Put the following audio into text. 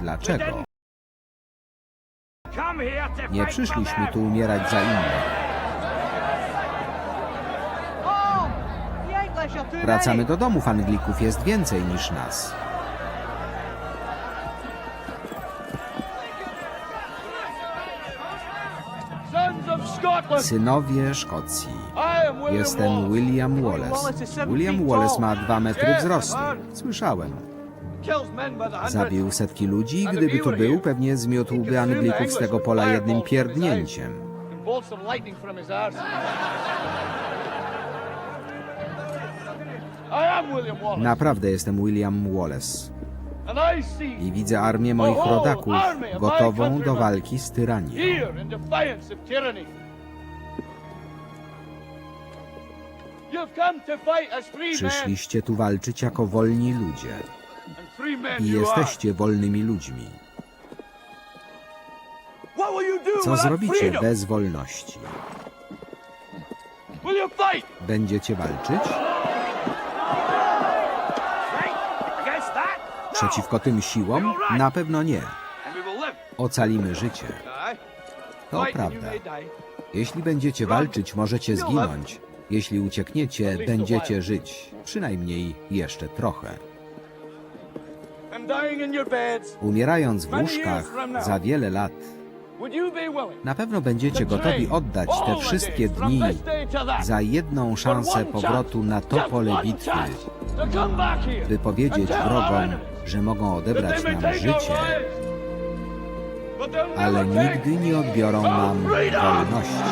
Dlaczego? Nie przyszliśmy tu umierać za innych. Wracamy do domów Anglików, jest więcej niż nas. Synowie Szkocji. Jestem William Wallace. William Wallace ma dwa metry wzrostu. Słyszałem. Zabił setki ludzi i gdyby tu był, pewnie zmiótłby Anglików z tego pola jednym pierdnięciem. Naprawdę jestem William Wallace. I widzę armię moich rodaków gotową do walki z tyranią. Przyszliście tu walczyć jako wolni ludzie i jesteście wolnymi ludźmi. Co zrobicie bez wolności? Będziecie walczyć? Przeciwko tym siłom? Na pewno nie. Ocalimy życie. To prawda. Jeśli będziecie walczyć, możecie zginąć. Jeśli uciekniecie, będziecie żyć. Przynajmniej jeszcze trochę. Umierając w łóżkach za wiele lat, na pewno będziecie to gotowi oddać te wszystkie dni za jedną szansę powrotu na to pole bitwy, by powiedzieć wrogom, że mogą odebrać nam życie, ale nigdy nie odbiorą nam wolności.